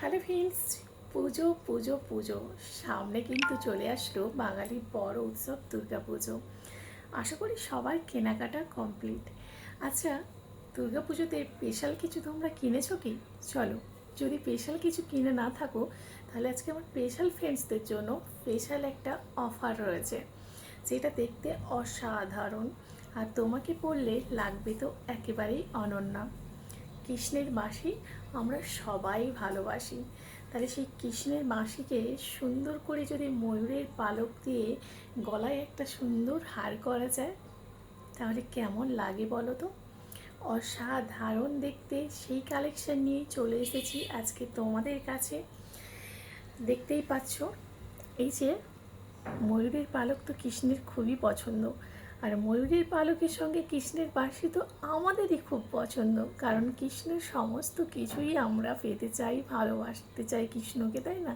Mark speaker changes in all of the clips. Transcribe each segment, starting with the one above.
Speaker 1: Hello friends, পুজো পুজো পুজো। সামনে কিন্তু চলে আসলো বাঙালির বড় উৎসব দুর্গা পুজো। আশা করি সবার কেনাকাটা কমপ্লিট আচ্ছা দুর্গা পুজোতে স্পেশাল কিছু তোমরা কিনেছো কি? চলো, যদি স্পেশাল কিছু কিনে না থাকো, তাহলে আজকে আমার স্পেশাল ফ্রেন্ডসদের জন্য স্পেশাল একটা অফার রয়েছে। যেটা দেখতে অসাধারণ। আর তোমাকে পড়লে লাগবে তো একেবারেই অনন্যা। কৃষ্ণের মাসি আমরা সবাই ভালোবাসি। তাহলে সেই কৃষ্ণের মাসিকে সুন্দর করে যদি ময়ূরের পালক দিয়ে গলায় একটা সুন্দর হার করা যায়, তাহলে কেমন লাগে বলো তো? অসাধারণ দেখতে সেই কালেকশন নিয়ে চলে এসেছি আজকে তোমাদের কাছে। দেখতেই পাচ্ছ, এই যে ময়ূরের পালক তো কৃষ্ণের খুবই পছন্দ। আর ময়ূরের পালকের সঙ্গে কৃষ্ণের বাঁশি তো আমাদেরই খুব পছন্দ, কারণ কৃষ্ণের সমস্ত কিছুই আমরা পেতে চাই, ভালোবাসতে চাই কৃষ্ণকে, তাই না?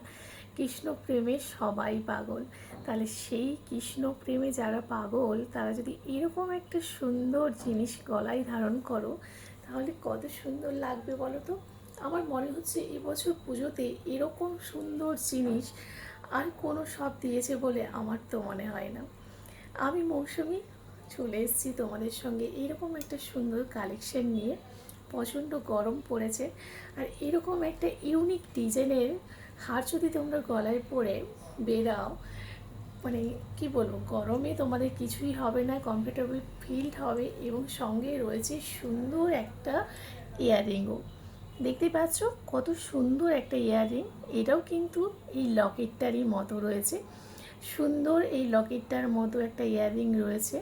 Speaker 1: কৃষ্ণ প্রেমে সবাই পাগল। তাহলে সেই কৃষ্ণ প্রেমে যারা পাগল, তারা যদি এরকম একটা সুন্দর জিনিস গলায় ধারণ করো, তাহলে কত সুন্দর লাগবে বলো তো? আমার মনে হচ্ছে এবছর পুজোতে এরকম সুন্দর জিনিস আর কোনো সব দিয়েছে বলে আমার তো মনে হয় না। আমি মৌসুমি চলে এসেছি তোমাদের সঙ্গে। এরকম একটা সুন্দর কালেকশন নিয়ে প্রচণ্ড গরম পড়েছে আর এরকম একটা ইউনিক ডিজাইনের হার যদি তোমরা গলায় পরে বেরাও মানে কি বলব, গরমে তোমাদের কিছুই হবে না কমফোর্টেবল ফিল হবে এবং সঙ্গে রয়েছে সুন্দর একটা ইয়াররিংও দেখতে পাচ্ছ কত সুন্দর একটা ইয়াররিং এটাও কিন্তু এই লকেটটারই মতো রয়েছে। সুন্দর এই লকেটটার মতো একটা ইয়াররিং রয়েছে।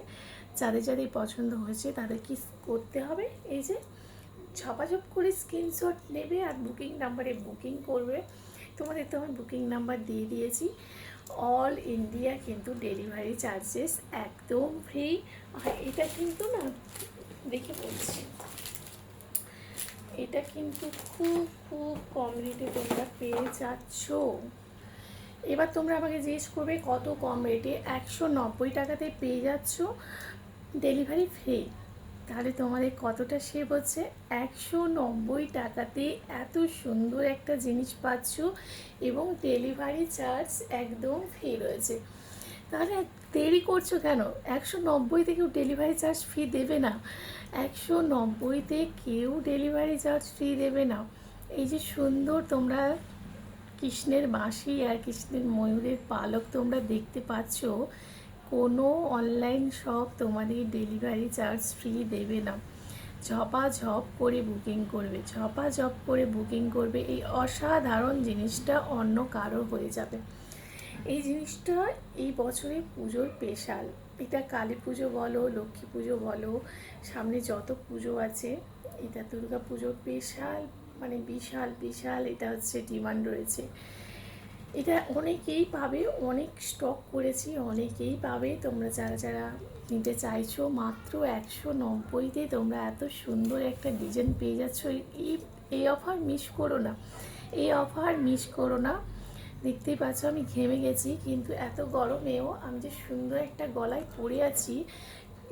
Speaker 1: যাদের যাদের পছন্দ হয়েছে তাদের কি করতে হবে? এই যে ঝপাঝপ করে স্ক্রিনশট নেবে আর বুকিং নাম্বারে বুকিং করবে। তোমাদের তো আমি বুকিং নাম্বার দিয়ে দিয়েছি। অল ইন্ডিয়া কিন্তু ডেলিভারি চার্জেস একদম ফ্রি আর এটা কিন্তু না, দেখে বলছি। এটা কিন্তু খুব খুব কম রেটে তোমরা পেয়ে যাচ্ছ। এবার তোমরা আমাকে জিজ্ঞেস করবে কত কম রেটে একশো নব্বই টাকাতে পেয়ে যাচ্ছ ডেলিভারি ফ্রি। তাহলে তোমাদের কতটা সেভ হচ্ছে? একশো নব্বই টাকাতে এত সুন্দর একটা জিনিস পাচ্ছ এবং ডেলিভারি চার্জ একদম ফ্রি রয়েছে। তাহলে দেরি করছ কেন? একশো নব্বইতে কেউ ডেলিভারি চার্জ ফ্রি দেবে না। একশো নব্বইতে কেউ ডেলিভারি চার্জ ফ্রি দেবে না। এই যে সুন্দর তোমরা কৃষ্ণের বাঁশি আর কৃষ্ণের ময়ূরের পালক তোমরা দেখতে পাচ্ছ, কোনো অনলাইন শপ তোমাদের ডেলিভারি চার্জ ফ্রি দেবে না। ঝপা ঝপ করে বুকিং করবে ঝপা ঝপ করে বুকিং করবে, এই অসাধারণ জিনিসটা অন্য কারও হয়ে যাবে। এই জিনিসটা এই বছরে পুজোর স্পেশাল এটা কালী পুজো বলো, লক্ষ্মী পুজো বলো, সামনে যত পুজো আছে, এটা দুর্গা পুজোর স্পেশাল মানে বিশাল বিশাল এটা হচ্ছে ডিমান্ড রয়েছে। এটা অনেকেই পাবে, অনেক স্টক করেছি, অনেকেই পাবে। তোমরা যারা যারা নিতে চাইছো, মাত্র একশো নব্বইতে তোমরা এত সুন্দর একটা ডিজাইন পেয়ে যাচ্ছ। এই এই অফার মিস করো না। এই অফার মিস করো না। দেখতেই পাচ্ছ আমি ঘেমে গেছি, কিন্তু এত গরমেও আমি যে সুন্দর একটা গলায় পরে আছি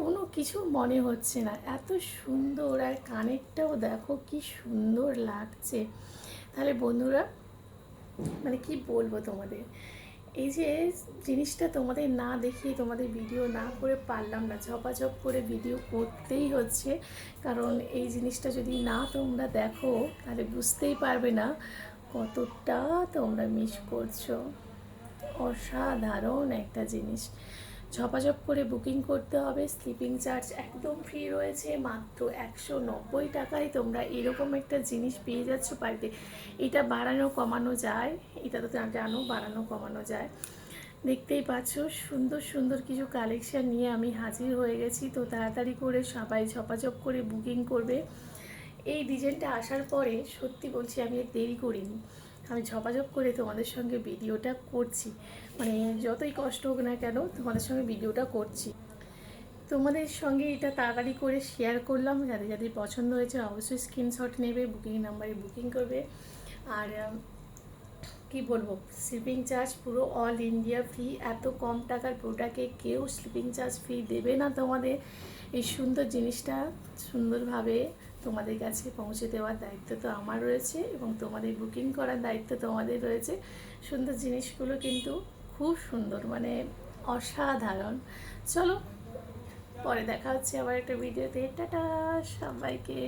Speaker 1: কোনো কিছু মনে হচ্ছে না। এত সুন্দর আর কানেরটাও দেখো কি সুন্দর লাগছে। তাহলে বন্ধুরা মানে কি বলব তোমাদের? এই যে জিনিসটা তোমাদের না দেখিয়ে তোমাদের ভিডিও না করে পারলাম না, ঝপাঝপ করে ভিডিও করতেই হচ্ছে। কারণ এই জিনিসটা যদি না তোমরা দেখো, তাহলে বুঝতেই পারবে না কতটা তোমরা মিস করছ। অসাধারণ একটা জিনিস। ঝপাঝপ করে বুকিং করতে হবে। স্লিপিং চার্জ একদম ফ্রি রয়েছে। মাত্র একশো নব্বই টাকায় তোমরা এরকম একটা জিনিস পেয়ে যাচ্ছ বাড়িতে। এটা বাড়ানো কমানো যায়। এটা তো জানো বাড়ানো কমানো যায়। দেখতেই পাচ্ছ, সুন্দর সুন্দর কিছু কালেকশান নিয়ে আমি হাজির হয়ে গেছি। তো তাড়াতাড়ি করে সবাই ঝপাঝপ করে বুকিং করবে। এই ডিজাইনটা আসার পরে সত্যি বলছি, আমি দেরি করিনি। আমি ঝপাঝপ করে তোমাদের সঙ্গে ভিডিওটা করছি। মানে যতই কষ্ট হোক না কেন, তোমাদের সঙ্গে ভিডিওটা করছি। তোমাদের সঙ্গে এটা তাড়াতাড়ি করে শেয়ার করলাম। যাদের যাদের পছন্দ হয়েছে, অবশ্যই স্ক্রিনশট নেবে বুকিং নাম্বারে বুকিং করবে। আর কি বলব? স্লিপিং চার্জ পুরো অল ইন্ডিয়া ফ্রি এত কম টাকার প্রোডাক্টে কেউ স্লিপিং চার্জ ফ্রি দেবে না তোমাদের। এই সুন্দর জিনিসটা সুন্দরভাবে তোমাদের কাছে পৌঁছে দেওয়ার দায়িত্ব তো আমার রয়েছে এবং তোমাদের বুকিং করার দায়িত্ব তোমাদের রয়েছে। সুন্দর জিনিসগুলো কিন্তু খুব সুন্দর মানে অসাধারণ। চলো, পরে দেখা হচ্ছে আবার একটা ভিডিওতে টাটা, সবাইকে।